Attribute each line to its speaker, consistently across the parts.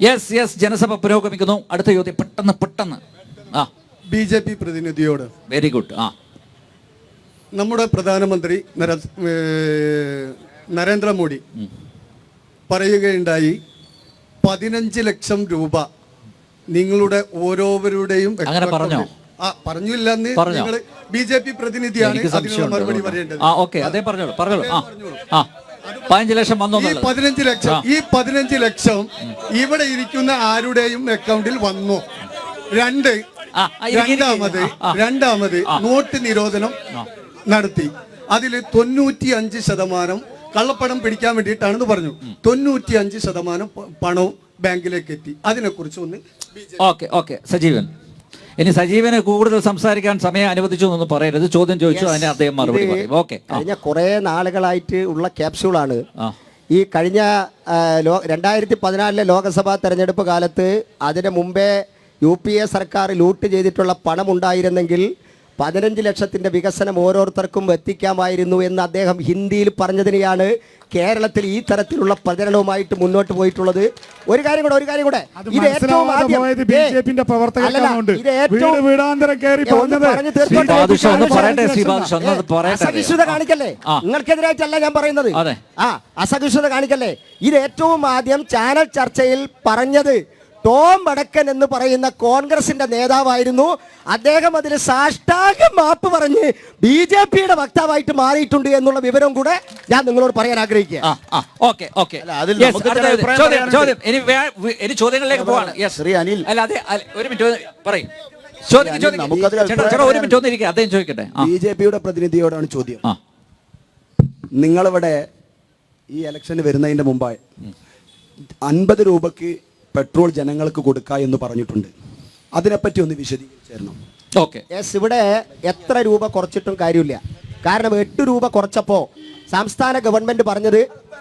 Speaker 1: Yes yes ജനസഭ പുരോഗമിക്കുന്നു. അടുത്ത ചോദ്യം പെട്ടെന്ന് പെട്ടെന്ന്. ആ.
Speaker 2: ബി ജെ പി പ്രതിനിധിയോട്.
Speaker 1: വെരി ഗുഡ് ആ.
Speaker 2: നമ്മുടെ പ്രധാനമന്ത്രി നര- നരേന്ദ്രമോദി പറയുകയുണ്ടായി പതിനഞ്ച് ലക്ഷം രൂപ നിങ്ങളുടെ ഓരോരുടെയും
Speaker 1: അങ്ങനെ പറഞ്ഞോ?
Speaker 2: ആ പറഞ്ഞില്ല എന്ന് നിങ്ങൾ ബി ജെ പി പ്രതിനിധിയാണ് അതിനുള്ള മറുപടി പറയേണ്ടത്.
Speaker 1: ആ ഓക്കെ അതേ പറഞ്ഞോളൂ പറഞ്ഞോളൂ. ആ. പതിനഞ്ച് ലക്ഷം വന്നു
Speaker 2: ഈ പതിനഞ്ച് ലക്ഷം ഈ പതിനഞ്ച് ലക്ഷം ഇവിടെ ഇരിക്കുന്ന ആരുടെയും അക്കൗണ്ടിൽ വന്നു. രണ്ട്. രണ്ടാമത്. രണ്ടാമത് നോട്ട് നിരോധനം നടത്തി. അതിൽ തൊണ്ണൂറ്റി അഞ്ച് ശതമാനം കള്ളപ്പണം പിടിക്കാൻ വേണ്ടിയിട്ടാണെന്ന് പറഞ്ഞു. തൊണ്ണൂറ്റി അഞ്ച് ശതമാനം പണവും ബാങ്കിലേക്ക് എത്തി. അതിനെക്കുറിച്ച് ഒന്ന്
Speaker 1: ഓക്കെ ഓക്കെ. സജീവൻ. ഇനി സജീവന് കൂടുതൽ സംസാരിക്കാൻ സമയം അനുവദിച്ചു എന്നൊന്നും പറയരുത്. ചോദ്യം ചോദിച്ചു അതിന് അദ്ദേഹം മറുപടി പറയും. ഓക്കെ
Speaker 3: കഴിഞ്ഞ കുറേ നാളുകളായിട്ട് ഉള്ള ക്യാപ്സ്യൂളാണ് ഈ കഴിഞ്ഞ ലോ രണ്ടായിരത്തി പതിനാലിലെ ലോക്സഭാ തെരഞ്ഞെടുപ്പ് കാലത്ത് അതിന് മുമ്പേ യു പി എ സർക്കാർ ലൂട്ട് ചെയ്തിട്ടുള്ള പണം ഉണ്ടായിരുന്നെങ്കിൽ പതിനഞ്ച് ലക്ഷത്തിന്റെ വികസനം ഓരോരുത്തർക്കും എത്തിക്കാമായിരുന്നു എന്ന് അദ്ദേഹം ഹിന്ദിയിൽ പറഞ്ഞതിനെയാണ് കേരളത്തിൽ ഈ തരത്തിലുള്ള പ്രചരണവുമായിട്ട് മുന്നോട്ട് പോയിട്ടുള്ളത്. ഒരു കാര്യം കൂടെ ഒരു കാര്യം കൂടെ. ഇത് ഏറ്റവും ആദ്യം ഇത് ഏറ്റവും അസഹിഷ്ണുത കാണിക്കല്ലേ. നിങ്ങൾക്കെതിരായിട്ടല്ല ഞാൻ പറയുന്നത്.
Speaker 1: അതെ.
Speaker 3: ആ അസഹിഷ്ണുത കാണിക്കല്ലേ? ഇത് ഏറ്റവും ആദ്യം ചാനൽ ചർച്ചയിൽ പറഞ്ഞത് ടോം വടക്കൻ എന്ന് പറയുന്ന കോൺഗ്രസിന്റെ നേതാവായിരുന്നു. അദ്ദേഹം അതിന് സാഷ്ടാംഗം മാപ്പ് പറഞ്ഞ് ബി ജെ പിയുടെ വക്താവായിട്ട് മാറിയിട്ടുണ്ട് എന്നുള്ള വിവരം കൂടെ ഞാൻ നിങ്ങളോട് പറയാൻ
Speaker 1: ആഗ്രഹിക്കുകയാണ്. ചോദ്യങ്ങളിലേക്ക് പോവാണ്. യെസ്
Speaker 4: ശ്രീ അനിൽ.
Speaker 1: അല്ല അതെ ഒരു മിനിറ്റ് പറയും.
Speaker 5: ബി ജെ പിയുടെ പ്രതിനിധിയോടാണ് ചോദ്യം. നിങ്ങളിവിടെ ഈ ഇലക്ഷന് വരുന്നതിന്റെ മുമ്പായി അൻപത് രൂപക്ക് പെട്രോൾ ജനങ്ങൾക്ക് കൊടുക്കുക എന്ന് പറഞ്ഞിട്ടുണ്ട്. അതിനെപ്പറ്റി ഒന്ന് വിശദീകരിച്ചായിരുന്നു
Speaker 1: ഓക്കെ.
Speaker 3: യെസ് ഇവിടെ എത്ര രൂപ കുറച്ചിട്ടും കാര്യമില്ല. കാരണം എട്ട് രൂപ കുറച്ചപ്പോ സംസ്ഥാന ഗവൺമെന്റ് പറഞ്ഞത്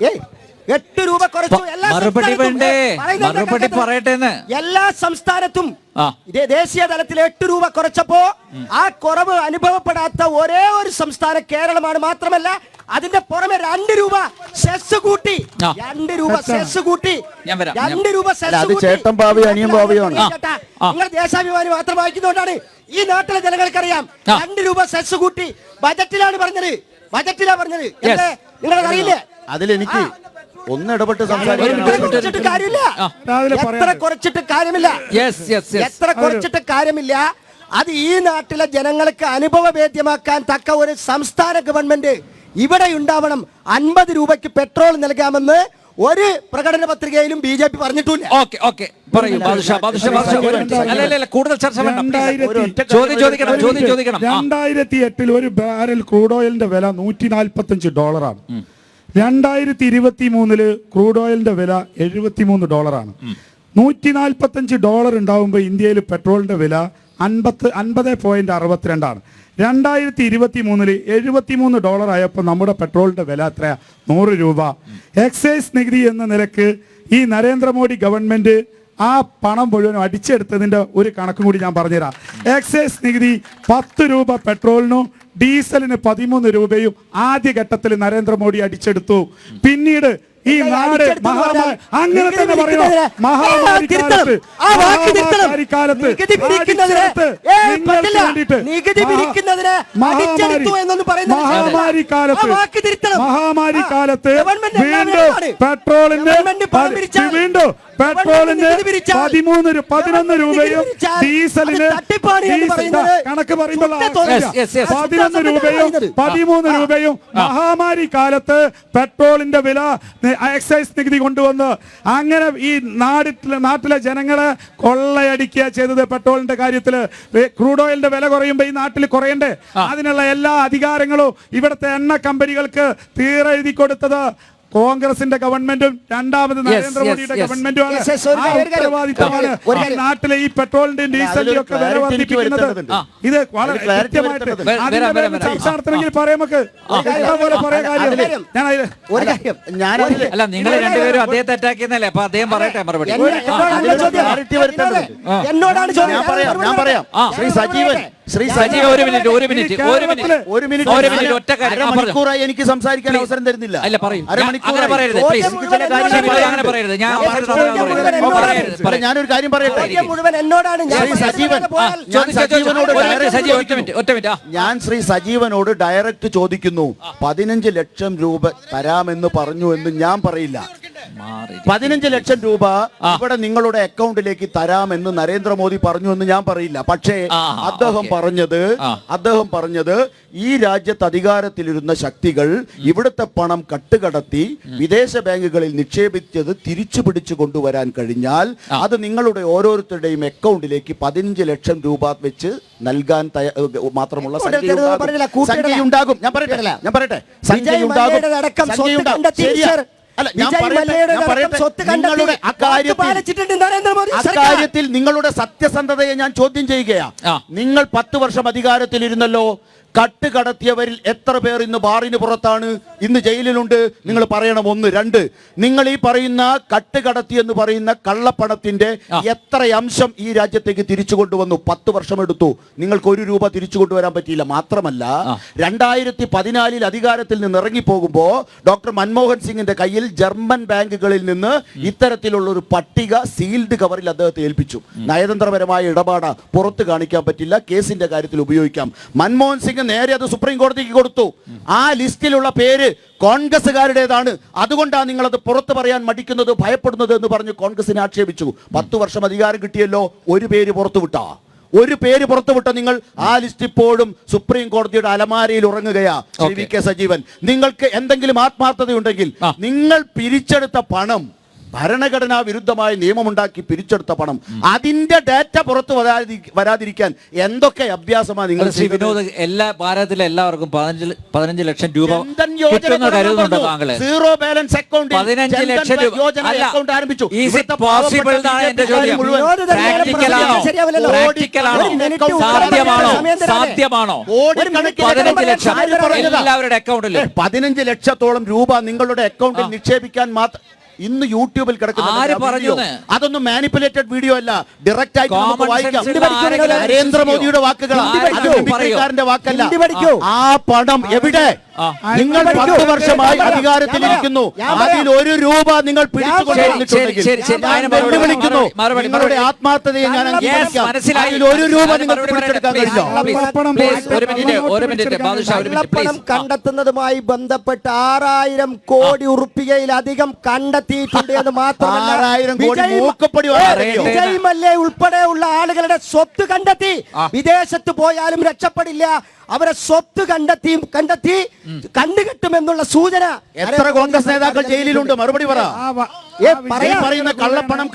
Speaker 3: ഏയ് എട്ട് രൂപ കുറച്ചു. എല്ലാ
Speaker 1: മറുപടി വേണ്ടേ? മറുപടി. പറയട്ടെന്ന്.
Speaker 3: എല്ലാ സംസ്ഥാനത്തും. ഇതേ ദേശീയ തലത്തിൽ എട്ട് രൂപ കുറച്ചപ്പോ ആ കുറവ് അനുഭവപ്പെടാത്ത ഒരേ ഒരു സംസ്ഥാനം കേരളമാണ് മാത്രമല്ല അതിന്റെ പുറമെ രണ്ട് രൂപ സെസ് കൂട്ടി. രണ്ട് രൂപ സെസ് കൂട്ടി. രണ്ട് രൂപ
Speaker 4: ചേട്ടൻ അനിയൻ
Speaker 3: നിങ്ങൾ ദേശാഭിമാനി മാത്രം വായിക്കുന്നതുകൊണ്ടാണ് ഈ നാട്ടിലെ ജനങ്ങൾക്കറിയാം.
Speaker 1: അറിയാം
Speaker 3: രണ്ട് രൂപ സെസ് കൂട്ടി. ബജറ്റിലാണ് പറഞ്ഞത്. ബജറ്റിലാ പറഞ്ഞത്.
Speaker 1: Yes.
Speaker 3: എന്തേ? നിങ്ങളത് അറിയില്ലേ?
Speaker 4: അതിലെനിക്ക് ഒന്ന് ഇടപെട്ട്
Speaker 3: എത്ര കുറച്ചിട്ട് കാര്യമില്ല. എത്ര കുറച്ചിട്ട് കാര്യമില്ല.
Speaker 1: യെസ് യെസ് യെസ്
Speaker 3: എത്ര കുറച്ചിട്ട് കാര്യമില്ല. അത് ഈ നാട്ടിലെ ജനങ്ങൾക്ക് അനുഭവവേദ്യമാക്കാൻ തക്ക ഒരു സംസ്ഥാന ഗവൺമെന്റ് ഇവിടെ ഉണ്ടാവണം. അൻപത് രൂപയ്ക്ക് പെട്രോൾ നൽകാമെന്ന് ഒരു പ്രകടന പത്രികയിലും ബി ജെ പി പറഞ്ഞിട്ടില്ല.
Speaker 1: Okay okay. കൂടുതൽ ചർച്ച
Speaker 6: രണ്ടായിരത്തി
Speaker 1: ചോദ്യം ചോദിക്കണം
Speaker 6: രണ്ടായിരത്തി എട്ടിൽ ഒരു ബാരൽ ക്രൂഡ് ഓയിലിന്റെ വില നൂറ്റി നാൽപ്പത്തി അഞ്ച് ഡോളറാണ് രണ്ടായിരത്തി ഇരുപത്തി മൂന്നിൽ ക്രൂഡ് ഓയിലിന്റെ വില എഴുപത്തിമൂന്ന് ഡോളറാണ്. നൂറ്റി നാൽപ്പത്തി അഞ്ച് ഡോളർ ഉണ്ടാവുമ്പോൾ ഇന്ത്യയിൽ പെട്രോളിന്റെ വില അൻപത്ത് അൻപത് പോയിന്റ് അറുപത്തിരണ്ടാണ്. രണ്ടായിരത്തി ഇരുപത്തി മൂന്നിൽ എഴുപത്തിമൂന്ന് ഡോളർ ആയപ്പോൾ നമ്മുടെ പെട്രോളിന്റെ വില എത്രയാ? നൂറ് രൂപ. എക്സൈസ് നികുതി എന്ന നിലയ്ക്ക് ഈ നരേന്ദ്രമോദി ഗവൺമെന്റ് ആ പണം മുഴുവനും അടിച്ചെടുത്തതിന്റെ ഒരു കണക്കും കൂടി ഞാൻ പറഞ്ഞുതരാം. എക്സൈസ് നികുതി പത്ത് രൂപ പെട്രോളിനും ഡീസലിന് പതിമൂന്ന് രൂപയും ആദ്യഘട്ടത്തിൽ നരേന്ദ്രമോദി അടിച്ചെടുത്തു. പിന്നീട് ഈ നാട് മഹാമാരി അങ്ങനെ തന്നെ മഹാമാരി. മഹാമാരി കാലത്ത് മഹാമാരി. കാലത്ത് വീണ്ടും
Speaker 3: പെട്രോളിന്റെ
Speaker 6: വീണ്ടും പെട്രോളിന് പതിമൂന്ന് പതിനൊന്ന് രൂപയും ഡീസലിന്
Speaker 3: എന്ന് പറയുന്നത്
Speaker 6: കണക്ക് പറയുമ്പോൾ. പതിനൊന്ന് രൂപയും. പതിമൂന്ന് രൂപയും മഹാമാരി കാലത്ത് പെട്രോളിന്റെ വില എക്സൈസ് നികുതി കൊണ്ടുവന്ന് അങ്ങനെ ഈ നാട്ടിലെ നാട്ടിലെ ജനങ്ങളെ കൊള്ളയടിക്കുക ചെയ്തത് പെട്രോളിന്റെ കാര്യത്തിൽ ക്രൂഡ് ഓയിലിന്റെ വില കുറയുമ്പോ ഈ നാട്ടിൽ കുറയണ്ടേ? അതിനുള്ള എല്ലാ അധികാരങ്ങളും ഇവിടുത്തെ എണ്ണ കമ്പനികൾക്ക് തീരെഴുതി കൊടുത്തത് കോൺഗ്രസിന്റെ ഗവൺമെന്റും രണ്ടാമത് നരേന്ദ്രമോദിയുടെ. ഗവൺമെന്റുമാണ്. നാട്ടിലെ ഈ പെട്രോളിന്റെയും ഡീസലിന്റെയും ഒക്കെ വില
Speaker 4: clarity
Speaker 6: വർദ്ധിപ്പിക്കുന്നത്. ഇത് വളരെ കൃത്യമായിട്ട് പോലെ പറയാൻ കാര്യം. ഞാൻ
Speaker 1: അല്ല നിങ്ങൾ രണ്ടുപേരും അദ്ദേഹത്തെ അറ്റാക്ക് ചെയ്യുന്നല്ലേ അപ്പൊ അദ്ദേഹം പറയട്ടെ മറുപടി.
Speaker 3: എന്നെ- എന്നോടാണ് ചോദ്യം. എന്നോടാണ്
Speaker 4: ഞാൻ പറയാം ഞാൻ പറയാം. ശ്രീ സജീവൻ. ശ്രീ
Speaker 1: സജീവ ഒരു മിനിറ്റ് ഒരു മിനിറ്റ് ഒരു മിനിറ്റ്
Speaker 4: ഒരു മിനിറ്റ്.
Speaker 1: ഒരു മിനിറ്റ് ഒറ്റ പറഞ്ഞോ.
Speaker 4: എനിക്ക് സംസാരിക്കാൻ അവസരം തരുന്നില്ല.
Speaker 1: അല്ല പറയൂ. അങ്ങനെ പറയരുത്. പ്ലീസ് അങ്ങനെ പറയരുത്. ഞാൻ.
Speaker 4: ഞാനൊരു കാര്യം പറയട്ടെ?
Speaker 3: എന്നോടാണ് ഞാൻ
Speaker 4: ശ്രീ സജീവൻ ഞാൻ സജീവനോട്
Speaker 1: ഒരു മിനിറ്റ്,
Speaker 4: direct
Speaker 1: സജീവ ഒറ്റ മിനിറ്റ് ഒറ്റ മിനിറ്റ് ആ.
Speaker 4: ഞാൻ ശ്രീ സജീവനോട് ഡയറക്റ്റ് ചോദിക്കുന്നു. പതിനഞ്ച് ലക്ഷം രൂപ തരാമെന്ന് പറഞ്ഞു എന്ന് ഞാൻ പറയില്ല. പതിനഞ്ച് ലക്ഷം രൂപ ഇവിടെ നിങ്ങളുടെ അക്കൗണ്ടിലേക്ക് തരാമെന്ന് നരേന്ദ്രമോദി പറഞ്ഞു എന്ന് ഞാൻ പറയില്ല. പക്ഷേ അദ്ദേഹം. പറഞ്ഞത് അദ്ദേഹം പറഞ്ഞത് ഈ രാജ്യത്ത് അധികാരത്തിലിരുന്ന ശക്തികൾ ഇവിടുത്തെ പണം കട്ടുകടത്തി വിദേശ ബാങ്കുകളിൽ നിക്ഷേപിച്ചത് തിരിച്ചു പിടിച്ചു കൊണ്ടുവരാൻ കഴിഞ്ഞാൽ അത് നിങ്ങളുടെ ഓരോരുത്തരുടെയും അക്കൗണ്ടിലേക്ക് പതിനഞ്ച് ലക്ഷം രൂപ വെച്ച് നൽകാൻ മാത്രമുള്ള
Speaker 3: സംഖ്യ
Speaker 4: സംഖ്യയുണ്ടാകും. സംഖ്യയുണ്ടാകും. ഞാൻ പറയട്ടെ ഞാൻ പറയട്ടെ.
Speaker 3: സംഖ്യ
Speaker 4: സംഖ്യയുണ്ടാകും. അല്ല ഞാൻ പറയട്ടെ ഞാൻ പറയട്ടെ നിങ്ങളുടെ അക്കാര്യത്തിൽ. നിങ്ങളുടെ സത്യസന്ധതയെ ഞാൻ ചോദ്യം ചെയ്യുകയാ നിങ്ങൾ പത്ത് വർഷം അധികാരത്തിലിരുന്നല്ലോ കട്ട് കടത്തിയവരിൽ എത്ര പേർ ഇന്ന് ബാറിന് പുറത്താണ്? ഇന്ന് ജയിലിലുണ്ട്. നിങ്ങൾ പറയണം ഒന്ന് രണ്ട്. നിങ്ങൾ ഈ പറയുന്ന കട്ട് കടത്തി എന്ന് പറയുന്ന കള്ളപ്പണത്തിന്റെ എത്ര അംശം ഈ രാജ്യത്തേക്ക് തിരിച്ചു കൊണ്ടുവന്നു? പത്ത് വർഷം എടുത്തു നിങ്ങൾക്ക് ഒരു രൂപ തിരിച്ചു കൊണ്ടുവരാൻ പറ്റിയില്ല. മാത്രമല്ല. രണ്ടായിരത്തി പതിനാലിൽ അധികാരത്തിൽ നിന്ന് ഇറങ്ങിപ്പോകുമ്പോ ഡോക്ടർ മൻമോഹൻ സിംഗിന്റെ കയ്യിൽ ജർമ്മൻ ബാങ്കുകളിൽ നിന്ന് ഇത്തരത്തിലുള്ള ഒരു പട്ടിക സീൽഡ് കവറിൽ അദ്ദേഹത്തെ ഏൽപ്പിച്ചു. നയതന്ത്രപരമായ ഇടപാട്. പുറത്ത് കാണിക്കാൻ പറ്റില്ല. കേസിന്റെ കാര്യത്തിൽ ഉപയോഗിക്കാം. മൻമോഹൻ സിംഗ് നേരെ അത് സുപ്രീം കോടതിക്ക് കൊടുത്തു. ആ ലിസ്റ്റിലുള്ള പേര് കോൺഗ്രസ്സുകാരുടേതാണ്. അതുകൊണ്ടാണ് നിങ്ങളത് പുറത്ത് പറയാൻ മടിക്കുന്നത് ഭയപ്പെടുന്നത് എന്ന് പറഞ്ഞ് കോൺഗ്രസിനെ ആക്ഷേപിച്ചു. പത്ത് വർഷം അധികാരം കിട്ടിയല്ലോ ഒരു പേര് പുറത്തുവിട്ട ഒരു പേര് പുറത്തുവിട്ട നിങ്ങൾ ആ ലിസ്റ്റ് ഇപ്പോഴും സുപ്രീം കോടതിയുടെ അലമാരയിൽ ഉറങ്ങുകയാ. വി കെ സജീവൻ നിങ്ങൾക്ക് എന്തെങ്കിലും ആത്മാർത്ഥതയുണ്ടെങ്കിൽ. നിങ്ങൾ പിരിച്ചെടുത്ത പണം ഭരണഘടനാ വിരുദ്ധമായ നിയമമുണ്ടാക്കി പിരിച്ചെടുത്ത പണം. അതിന്റെ ഡാറ്റ പുറത്തു വരാതി- വരാതിരിക്കാൻ എന്തൊക്കെ അഭ്യാസമാണ് നിങ്ങൾ
Speaker 1: ശ്രീ വിനോദ് എല്ലാ ഭാരതത്തിലെ എല്ലാവർക്കും പതിനഞ്ച് പതിനഞ്ച് ലക്ഷം രൂപ
Speaker 4: സീറോ ബാലൻസ് അക്കൗണ്ടിൽ
Speaker 1: പതിനഞ്ച് ലക്ഷം രൂപ
Speaker 4: യോജന അക്കൗണ്ട് ആരംഭിച്ചു.
Speaker 1: സാധ്യമാണോ. സാധ്യമാണോ? പതിനഞ്ച്
Speaker 4: ലക്ഷം.
Speaker 1: എല്ലാവരുടെ അക്കൗണ്ടിൽ
Speaker 4: പതിനഞ്ച് ലക്ഷത്തോളം രൂപ നിങ്ങളുടെ അക്കൗണ്ടിൽ നിക്ഷേപിക്കാൻ മാത്രം ഇന്ന് യൂട്യൂബിൽ കിടക്കുന്ന അതൊന്നും മാനിപ്പുലേറ്റഡ് വീഡിയോ അല്ല. ഡയറക്റ്റ് ആയിട്ട് നമുക്ക് വായിക്കാം. നരേന്ദ്രമോദിയുടെ വാക്കുകളാണ്. വാക്കല്ല. ആ പണം എവിടെ. നിങ്ങൾ പത്ത്. വർഷമായി അധികാരത്തിലിരിക്കുന്നു. അതിൽ ഒരു രൂപ നിങ്ങൾ പിടിച്ചു
Speaker 3: പറയാം.
Speaker 4: കൊണ്ടുവന്നിട്ടുണ്ടെങ്കിൽ
Speaker 1: ശരി, ശരി, ശരി.
Speaker 4: ഞാൻ
Speaker 1: അതിന് മറുപടി,
Speaker 4: വെല്ലുവിളിക്കുന്നു.
Speaker 1: മറുപടി,
Speaker 4: നിങ്ങളുടെ ആത്മാർത്ഥതയെ ഞാൻ
Speaker 1: മനസ്സിലായി.
Speaker 4: ഒരു രൂപ
Speaker 1: നിങ്ങൾ
Speaker 4: പിടിച്ചെടുക്കാൻ
Speaker 6: കള്ളപ്പണം
Speaker 3: കണ്ടെത്തുന്നതുമായി ബന്ധപ്പെട്ട് ആറായിരം കോടി ഉറുപ്പികയിലധികം കണ്ടെത്തിയിട്ടുണ്ട് എന്ന് മാത്രമല്ല
Speaker 4: ആറായിരം കോടി മൂക്കപ്പൊടി
Speaker 3: വിജയ് മല്യ ഉൾപ്പെടെയുള്ള ആളുകളുടെ സ്വത്ത് കണ്ടെത്തി. വിദേശത്ത് പോയാലും രക്ഷപ്പെടില്ല. അവരെ സ്വത്ത് കണ്ടെത്തി കണ്ടെത്തി കണ്ടുകെട്ടുമെന്നുള്ള സൂചന
Speaker 4: എത്ര കോൺഗ്രസ് നേതാക്കൾ ജയിലിലുണ്ട്? മറുപടി പറ. പറയുന്ന കള്ളപ്പണം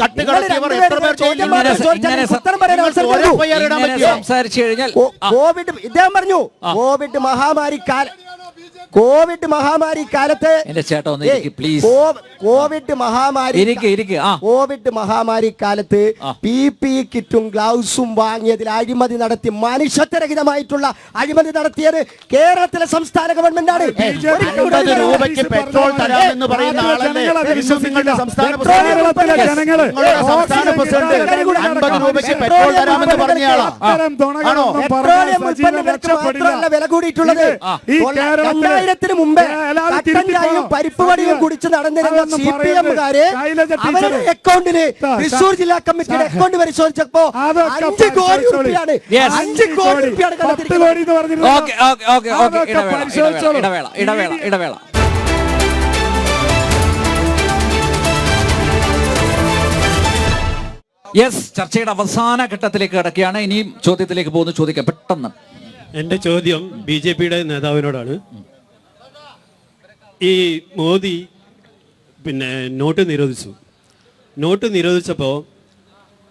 Speaker 3: കോവിഡ് ഇദ്ദേഹം പറഞ്ഞു കോവിഡ് മഹാമാരി കാല കോവിഡ് മഹാമാരി കാലത്ത്
Speaker 1: എന്റെ ചേട്ടാ ഒന്ന്
Speaker 3: ഏയ്,
Speaker 1: ഇരിക്ക്, please.
Speaker 3: കോവിഡ് മഹാമാരി
Speaker 1: ഇരിക്ക് ഇരിക്ക് ആ
Speaker 3: കോവിഡ് മഹാമാരി കാലത്ത്
Speaker 1: ആ.
Speaker 3: പി പി കിറ്റും ഗ്ലൗസും വാങ്ങിയതിൽ അഴിമതി നടത്തി മനുഷ്യത്വരഹിതമായിട്ടുള്ള അഴിമതി നടത്തിയത് കേരളത്തിലെ സംസ്ഥാന ഗവൺമെന്റാണ്
Speaker 4: അൻപത് രൂപയ്ക്ക് പെട്രോൾ തരാമെന്ന് പറയുന്ന ആളല്ലേ ഇന്നും നിങ്ങളുടെ സംസ്ഥാന
Speaker 6: കേരളത്തിലെ
Speaker 4: പ്രസിഡന്റ്
Speaker 6: ജനങ്ങൾ
Speaker 4: നിങ്ങളുടെ സംസ്ഥാന പ്രസിഡന്റ് അൻപത് രൂപയ്ക്ക് പെട്രോൾ തരാമെന്ന് പറഞ്ഞയാളാ
Speaker 6: അത്തരം
Speaker 4: ആണോ?
Speaker 6: തുണകളൊന്നും പറഞ്ഞാൽ
Speaker 3: പെട്രോളിയം
Speaker 6: സജീവൻ
Speaker 3: ഉൽപ്പന്നങ്ങൾക്ക്
Speaker 6: രക്ഷപ്പെടില്ല.
Speaker 3: മാത്രമല്ല വില കൂടിയിട്ടുള്ളത്
Speaker 6: ഈ കേരളത്തിലെ-
Speaker 3: രണ്ടായിരത്തിന് മുമ്പേ
Speaker 6: എല്ലാവരും
Speaker 3: കട്ടൻ ചായയും പരിപ്പ് വടിയും കുടിച്ച് നടന്നിരുന്ന സി പി എമ്മുകാര്. അവരുടെ
Speaker 6: അക്കൗണ്ടിൽ
Speaker 3: തൃശൂർ ജില്ലാ കമ്മിറ്റിയുടെ അക്കൗണ്ട് പരിശോധിച്ചപ്പോ അഞ്ച് കോടി രൂപയാണ്
Speaker 1: Yes.
Speaker 3: അഞ്ച് കോടി രൂപയാണ്
Speaker 6: പത്ത് കോടി
Speaker 3: കണ്ടെത്തിയിരിക്കുന്നത്
Speaker 6: എന്ന് പറഞ്ഞിരുന്നത്
Speaker 1: ഓക്കെ ഓക്കെ ഓക്കെ ഓക്കെ. ഇടവേള ഇടവേള ഇടവേള ഇടവേള ഇടവേള. യെസ് ചർച്ചയുടെ അവസാന ഘട്ടത്തിലേക്ക് കിടക്കുകയാണ്. ഇനിയും ചോദ്യത്തിലേക്ക് പോകുന്നു. ചോദിക്കാം. പെട്ടെന്ന്.
Speaker 7: എന്റെ ചോദ്യം ബി ജെ പിയുടെ നേതാവിനോടാണ്. ഈ മോദി പിന്നെ നോട്ട് നിരോധിച്ചു. നോട്ട് നിരോധിച്ചപ്പോൾ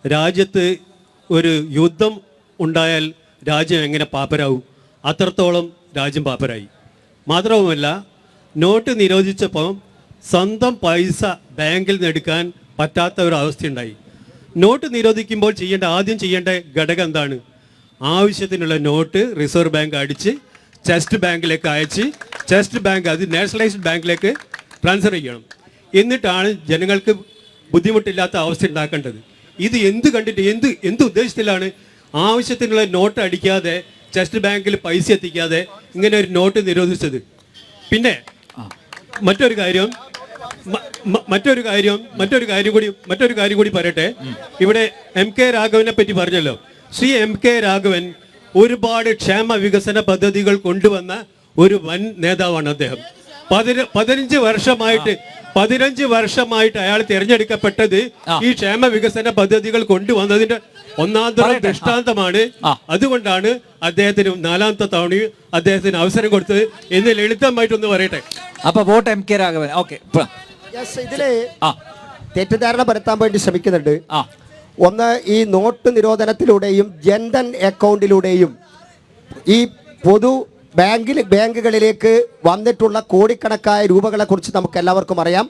Speaker 7: രാജ്യത്ത് ഒരു യുദ്ധം ഉണ്ടായാൽ രാജ്യം എങ്ങനെ പാപ്പരാവും? അത്രത്തോളം രാജ്യം പാപ്പരായി. മാത്രവുമല്ല നോട്ട് നിരോധിച്ചപ്പോൾ സ്വന്തം പൈസ ബാങ്കിൽ നിന്ന് എടുക്കാൻ പറ്റാത്ത ഒരു അവസ്ഥയുണ്ടായി. നോട്ട് നിരോധിക്കുമ്പോൾ ചെയ്യേണ്ട ആദ്യം ചെയ്യേണ്ട ഘടകം എന്താണ്? ആവശ്യത്തിനുള്ള നോട്ട് റിസർവ് ബാങ്ക് അടിച്ച് ചെസ്റ്റ് ബാങ്കിലേക്ക് അയച്ച് ചെസ്റ്റ് ബാങ്ക് അത് നാഷണലൈസ്ഡ് ബാങ്കിലേക്ക് ട്രാൻസ്ഫർ ചെയ്യണം. എന്നിട്ടാണ് ജനങ്ങൾക്ക് ബുദ്ധിമുട്ടില്ലാത്ത അവസ്ഥ ഉണ്ടാക്കേണ്ടത്. ഇത് എന്ത് കണ്ടിട്ട് എന്ത് എന്ത് ഉദ്ദേശത്തിലാണ് ആവശ്യത്തിനുള്ള നോട്ട് അടിക്കാതെ ചെസ്റ്റ് ബാങ്കിൽ പൈസ എത്തിക്കാതെ ഇങ്ങനെ ഒരു നോട്ട് നിരോധിച്ചത്? പിന്നെ മറ്റൊരു കാര്യം മറ്റൊരു കാര്യം മറ്റൊരു കാര്യം കൂടി മറ്റൊരു കാര്യം കൂടി പറയട്ടെ. ഇവിടെ എം കെ രാഘവനെ പറ്റി പറഞ്ഞല്ലോ. ശ്രീ എം കെ രാഘവൻ ഒരുപാട് ക്ഷേമ വികസന പദ്ധതികൾ കൊണ്ടുവന്ന ഒരു വൻ നേതാവാണ് അദ്ദേഹം. പതിന- പതിനഞ്ച് വർഷമായിട്ട് പതിനഞ്ച് വർഷമായിട്ട് അയാൾ തിരഞ്ഞെടുക്കപ്പെട്ടത് ഈ ക്ഷേമ വികസന പദ്ധതികൾ കൊണ്ടുവന്നതിന്റെ ഒന്നാന്തരം ദൃഷ്ടാന്തമാണ്. അതുകൊണ്ടാണ് അദ്ദേഹത്തിന് നാലാമത്തെ തവണ അദ്ദേഹത്തിന് അവസരം കൊടുത്തത് എന്ന് ലളിതമായിട്ടൊന്ന് പറയട്ടെ.
Speaker 1: അപ്പൊ vote M K Raghavan. Okay. ഇതിൽ
Speaker 3: തെറ്റിദ്ധാരണ പരത്താൻ വേണ്ടി ശ്രമിക്കുന്നുണ്ട്.
Speaker 1: ആ.
Speaker 3: ഒന്ന് ഈ നോട്ട് നിരോധനത്തിലൂടെയും ജൻധൻ അക്കൗണ്ടിലൂടെയും ഈ പൊതു ബാങ്കിൽ ബാങ്കുകളിലേക്ക് വന്നിട്ടുള്ള കോടിക്കണക്കായ രൂപകളെ കുറിച്ച് നമുക്ക് എല്ലാവർക്കും അറിയാം.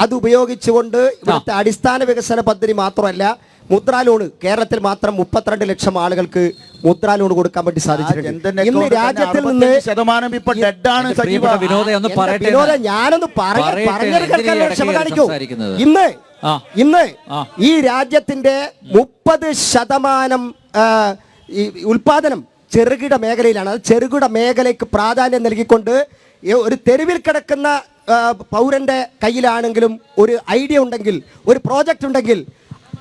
Speaker 3: അത് ഉപയോഗിച്ചുകൊണ്ട് ഇവിടുത്തെ അടിസ്ഥാന വികസന പദ്ധതി മാത്രമല്ല മുദ്രാ ലോണ്. കേരളത്തിൽ മാത്രം മുപ്പത്തിരണ്ട് ലക്ഷം ആളുകൾക്ക് മുദ്രാ ലോൺ കൊടുക്കാൻ വേണ്ടി സാധിച്ചിട്ടുണ്ട്. ഇന്ന് രാജ്യത്തിൽ നിന്ന്
Speaker 4: ശതമാനം ഇപ്പൊ
Speaker 1: വിനോദേ
Speaker 3: ഞാനൊന്ന് പറഞ്ഞ ക്ഷമ കാണിക്കൂ? ഇന്ന്. ഇന്ന് ഈ രാജ്യത്തിന്റെ മുപ്പത് ശതമാനം ഉൽപാദനം ചെറുകിട മേഖലയിലാണ്. അത് ചെറുകിട മേഖലയ്ക്ക് പ്രാധാന്യം നൽകിക്കൊണ്ട് ഒരു തെരുവിൽ കിടക്കുന്ന പൗരന്റെ കയ്യിലാണെങ്കിലും ഒരു ഐഡിയ ഉണ്ടെങ്കിൽ ഒരു പ്രോജക്റ്റ് ഉണ്ടെങ്കിൽ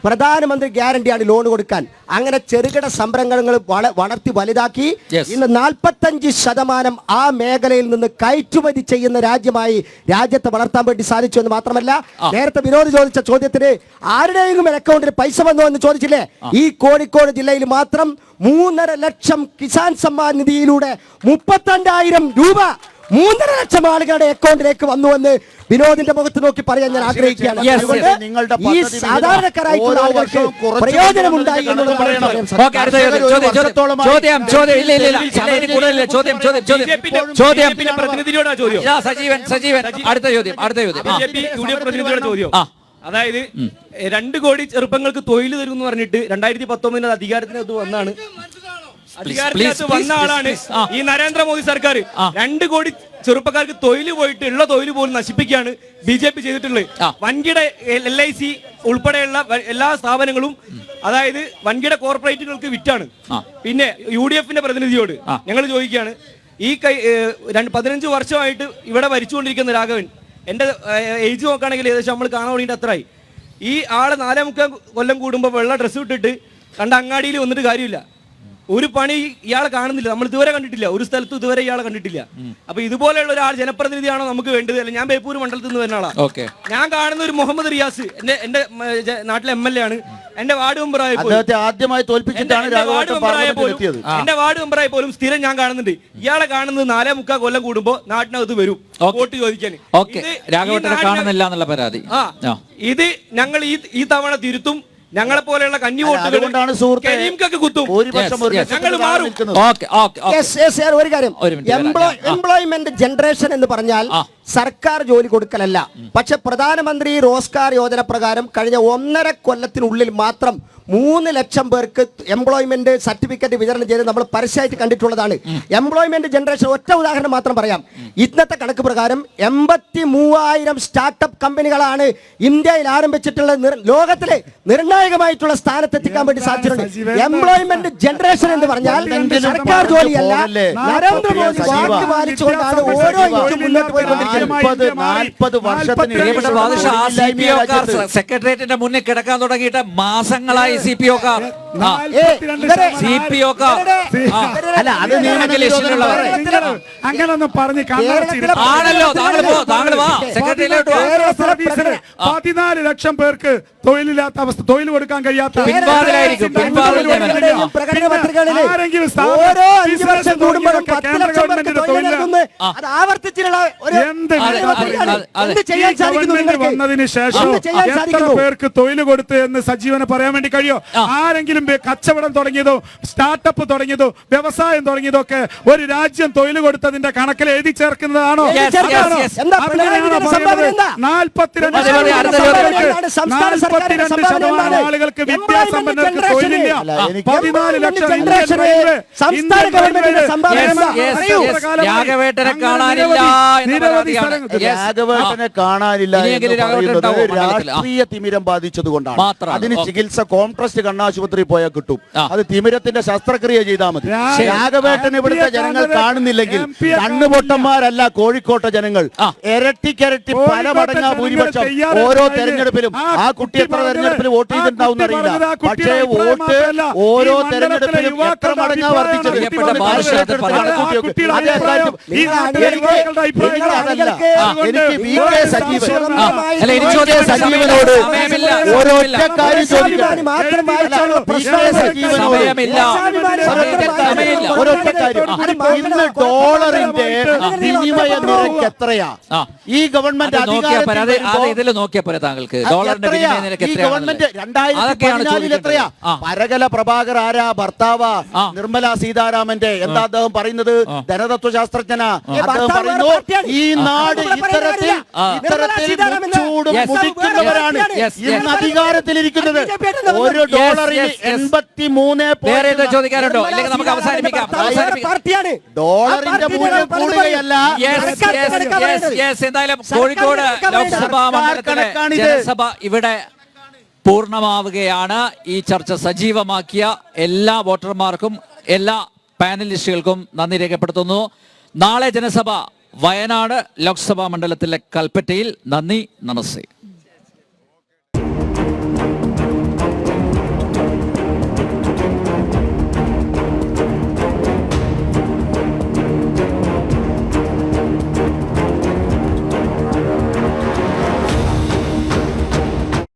Speaker 3: പ്രധാനമന്ത്രി ഗ്യാരണ്ടിയാണ് ലോൺ കൊടുക്കാൻ. അങ്ങനെ ചെറുകിട സംരംഭങ്ങൾ വളർത്തി വലുതാക്കി. ഇന്ന് നാൽപ്പത്തഞ്ച് ശതമാനം ആ മേഖലയിൽ നിന്ന് കയറ്റുമതി ചെയ്യുന്ന രാജ്യമായി രാജ്യത്തെ വളർത്താൻ വേണ്ടി സാധിച്ചു എന്ന് മാത്രമല്ല നേരത്തെ വിനോദ് ചോദിച്ച ചോദ്യത്തിന് ആരുടെയെങ്കിലും അക്കൗണ്ടിൽ പൈസ വന്നു എന്ന് ചോദിച്ചില്ലേ? ഈ കോഴിക്കോട് ജില്ലയിൽ മാത്രം മൂന്നര ലക്ഷം കിസാൻ സമ്മാൻ നിധിയിലൂടെ മുപ്പത്തിരണ്ടായിരം രൂപ മൂന്നര ലക്ഷം ആളുകളുടെ അക്കൗണ്ടിലേക്ക് വന്നു എന്ന് വിനോദിന്റെ മുഖത്ത് നോക്കി പറയാൻ ഞാൻ ആഗ്രഹിക്കുകയാണ്. ഈ
Speaker 4: പദ്ധതി
Speaker 3: സാധാരണക്കാരായിട്ടുള്ള ആളുകൾക്ക് പ്രയോജനമുണ്ടായി
Speaker 1: സജീവൻ സജീവൻ. അടുത്ത ചോദ്യം അടുത്ത ചോദ്യം.
Speaker 8: അതായത് രണ്ട് കോടി ചെറുപ്പങ്ങൾക്ക് തൊഴിൽ തരും എന്ന് പറഞ്ഞിട്ട് രണ്ടായിരത്തി പത്തൊമ്പതിന് അധികാരത്തിനകത്ത് വന്നാണ്. അധികാരത്തിനകത്ത് വന്ന ആളാണ്. ഈ നരേന്ദ്രമോദി സർക്കാർ. രണ്ട് കോടി ചെറുപ്പക്കാർക്ക് തൊഴിൽ പോയിട്ട് ഉള്ള തൊഴിൽ പോലും നശിപ്പിക്കുകയാണ് ബി ജെ പി ചെയ്തിട്ടുള്ളത്. വൻകിട എൽ ഐ സി ഉൾപ്പെടെയുള്ള എല്ലാ സ്ഥാപനങ്ങളും അതായത് വൻകിട കോർപ്പറേറ്റുകൾക്ക് വിറ്റാണ്. പിന്നെ യു ഡി എഫിന്റെ പ്രതിനിധിയോട് ഞങ്ങൾ ചോദിക്കുകയാണ് ഈ കൈ രണ്ട് പതിനഞ്ച് വർഷമായിട്ട് ഇവിടെ ഭരിച്ചുകൊണ്ടിരിക്കുന്ന രാഘവൻ എന്റെ ഏജ് നോക്കുകയാണെങ്കിൽ ഏകദേശം നമ്മൾ കാണാൻ വേണ്ടിയിട്ട് അത്രയായി. ഈ ആൾ നാലേ മുക്കാൽ കൊല്ലം കൂടുമ്പോൾ വെള്ള ഡ്രസ്സ് ഇട്ടിട്ട് കണ്ട അങ്ങാടിയിൽ വന്നിട്ട് കാര്യമില്ല. ഒരു പണി ഇയാൾ കാണുന്നില്ല. നമ്മൾ ഇതുവരെ കണ്ടിട്ടില്ല. ഒരു സ്ഥലത്തും ഇതുവരെ ഇയാളെ കണ്ടിട്ടില്ല. അപ്പൊ ഇതുപോലെയുള്ള ഒരാൾ ജനപ്രതിനിധിയാണോ നമുക്ക് വേണ്ടത്? അല്ലെ ഞാൻ ബേപ്പൂർ മണ്ഡലത്തിൽ നിന്ന് വരുന്ന ആളാ.
Speaker 1: ഓക്കെ.
Speaker 8: ഞാൻ കാണുന്ന ഒരു മുഹമ്മദ് റിയാസ് എന്റെ എന്റെ നാട്ടിലെ എം എൽ എ ആണ്. എന്റെ വാർഡ് മെമ്പറായ
Speaker 4: ആദ്യമായി
Speaker 8: വാർഡ്
Speaker 4: രാഘവേട്ടൻ
Speaker 8: മെമ്പറായ പോലും
Speaker 4: എത്തിയത്.
Speaker 8: എന്റെ വാർഡ് മെമ്പറായ പോലും സ്ഥിരം ഞാൻ കാണുന്നുണ്ട്. ഇയാളെ കാണുന്നത് നാലേ മുക്കാൽ കൊല്ലം കൂടുമ്പോ നാട്ടിനകത്ത് വരും. വോട്ട് ചോദിക്കാൻ. ഇത്
Speaker 1: രാഘവട്ടനെ കാണുന്നില്ല എന്നുള്ള പരാതി.
Speaker 8: ഇത് ഞങ്ങൾ ഈ ഈ തവണ തിരുത്തും. ഞങ്ങളെ പോലെയുള്ള കന്നി വോട്ടുകൾ
Speaker 4: അതുകൊണ്ടാണ് സുഹൃത്തെ
Speaker 8: കരീംക്കൊക്കെ കുത്തും.
Speaker 4: ഒരു
Speaker 3: കാര്യം. എംപ്ലോയ്മെന്റ് ജനറേഷൻ എന്ന് പറഞ്ഞാൽ. സർക്കാർ ജോലി കൊടുക്കലല്ല. പക്ഷെ പ്രധാനമന്ത്രി റോസ്കാർ യോജന പ്രകാരം കഴിഞ്ഞ ഒന്നര കൊല്ലത്തിനുള്ളിൽ മാത്രം മൂന്ന് ലക്ഷം പേർക്ക് എംപ്ലോയ്മെന്റ് സർട്ടിഫിക്കറ്റ് വിതരണം ചെയ്ത് നമ്മൾ പരസ്യമായിട്ട് കണ്ടിട്ടുള്ളതാണ്. എംപ്ലോയ്മെന്റ് ജനറേഷൻ ഒറ്റ ഉദാഹരണം മാത്രം പറയാം. ഇന്നത്തെ കണക്ക് പ്രകാരം എൺപത്തി മൂവായിരം സ്റ്റാർട്ടപ്പ് കമ്പനികളാണ് ഇന്ത്യയിൽ ആരംഭിച്ചിട്ടുള്ള ലോകത്തിലെ നിർണായകമായിട്ടുള്ള സ്ഥാനത്തെത്തിക്കാൻ വേണ്ടി സാധിച്ചിട്ടുണ്ട് എംപ്ലോയ്മെന്റ് ജനറേഷൻ എന്ന് പറഞ്ഞാൽ സർക്കാർ ജോലിയല്ല? നരേന്ദ്രമോദി വാക്ക് പാലിച്ചുകൊണ്ടാണ് ഓരോ ഇഞ്ചും മുന്നോട്ട് പോയിക്കൊണ്ടിരിക്കുന്നത്.
Speaker 1: സെക്രട്ടേറിയറ്റിന്റെ മുന്നിൽ കിടക്കാൻ തുടങ്ങിയിട്ട് മാസങ്ങളായി സി പി ഒക്കെ സി പി
Speaker 6: അങ്ങനൊന്നും പറഞ്ഞ്
Speaker 1: ആണല്ലോ താങ്കൾ പോ താങ്കൾ വാ. സെക്രട്ടറിയിലോട്ട്
Speaker 6: പതിനാല് ലക്ഷം പേർക്ക് തൊഴിലില്ലാത്ത അവസ്ഥ തൊഴിൽ കൊടുക്കാൻ കഴിയാത്ത
Speaker 3: ആവർത്തിച്ചിട്ടുള്ള ആരെങ്കിലും
Speaker 6: വന്നതിന് ശേഷം എത്ര പേർക്ക് തൊഴിൽ കൊടുത്ത് എന്ന് സജീവന് പറയാൻ വേണ്ടി കഴിയോ? ആരെങ്കിലും കച്ചവടം തുടങ്ങിയതോ സ്റ്റാർട്ടപ്പ് തുടങ്ങിയതോ വ്യവസായം തുടങ്ങിയതോ ഒക്കെ ഒരു രാജ്യം തൊഴിൽ കൊടുത്തതിന്റെ കണക്കിൽ എഴുതി ചേർക്കുന്നതാണോ? നാൽപ്പത്തിരണ്ട് ശതമാനം ആളുകൾക്ക് വിദ്യാസമ്പന്നർക്ക് തൊഴിലില്ല. പതിനാല് ലക്ഷം ഇന്ത്യൻ റെയിൽവേ
Speaker 3: സംസ്ഥാന ഗവൺമെന്റിന്റെ സംഭാവന
Speaker 1: കാണാനില്ല
Speaker 6: നിരവധി-
Speaker 4: രാഘവേട്ടനെ കാണാനില്ല. രാഷ്ട്രീയ തിമിരം ബാധിച്ചത് കൊണ്ടാണ് അതിന് ചികിത്സ കോംട്രസ്റ്റ് കണ്ണാശുപത്രി പോയാൽ കിട്ടും. അത് തിമിരത്തിന്റെ ശസ്ത്രക്രിയ ചെയ്താൽ മതി. രാഘവേട്ടൻ ഇവിടുത്തെ ജനങ്ങൾ കാണുന്നില്ലെങ്കിൽ കണ്ണുപൊട്ടന്മാരല്ല കോഴിക്കോട്ടെ ജനങ്ങൾ. ഇരട്ടിക്കരട്ടി പല മടങ്ങ ഭൂരിപക്ഷം ഓരോ തെരഞ്ഞെടുപ്പിലും
Speaker 6: ആ
Speaker 4: കുട്ടി എത്ര തെരഞ്ഞെടുപ്പിൽ വോട്ട് ചെയ്തിട്ടുണ്ടാവും അറിയില്ല പക്ഷേ വോട്ട് ഓരോ തെരഞ്ഞെടുപ്പിലും എത്ര മടങ്ങാ വർദ്ധിച്ചത്?
Speaker 6: അതെ,
Speaker 4: എനിക്ക്
Speaker 1: അല്ല
Speaker 4: സജീവനോട് ഒരൊറ്റ കാര്യം സജീവനോട്? ഒരൊറ്റ കാര്യം. ഇന്ന് ഡോളറിന്റെ വിനിമയ നിരക്ക് എത്രയാ? ഈ ഗവൺമെന്റ്
Speaker 1: ഇതിൽ നോക്കിയാ പോരെ താങ്കൾക്ക്. ഡോളറിന്റെ? വിനിമയ നിരക്ക്
Speaker 4: ഗവൺമെന്റ്? രണ്ടായിരത്തി പതിനാലിൽ എത്രയാ. പരകല പ്രഭാകർ ആരാ? ഭർത്താവ? നിർമ്മല സീതാരാമന്റെ. എന്താ അദ്ദേഹം പറയുന്നത്? ധനതത്വ ശാസ്ത്രജ്ഞനാ അദ്ദേഹം പറയുന്നു ഈ നാട് ഇത്തരത്തിൽ. ഇത്തരത്തിൽ ചൂടും മുടിക്കുന്നവരാണ്. ഇന്ന് അധികാരത്തിലിരിക്കുന്നത്? ഒരു ഡോളറിന്. എൺപത്തി മൂന്ന്
Speaker 1: വേറെ ചോദിക്കാനുണ്ടോ? അല്ലെങ്കിൽ നമുക്ക് അവസാനിപ്പിക്കാം.
Speaker 3: പാർട്ടിയാണ്.
Speaker 4: ഡോളറിന്റെ മൂല്യം കൂടുകയല്ല.
Speaker 1: എന്തായാലും കോഴിക്കോട് ലോക്സഭാ മണ്ഡലത്തിലെ ജനസഭ ഇവിടെ പൂർണമാവുകയാണ്. ഈ ചർച്ച സജീവമാക്കിയ എല്ലാ വോട്ടർമാർക്കും എല്ലാ പാനലിസ്റ്റുകൾക്കും നന്ദി രേഖപ്പെടുത്തുന്നു. നാളെ ജനസഭ വയനാട് ലോക്സഭാ മണ്ഡലത്തിലെ കൽപ്പറ്റയിൽ നന്ദി നമസ്തേ.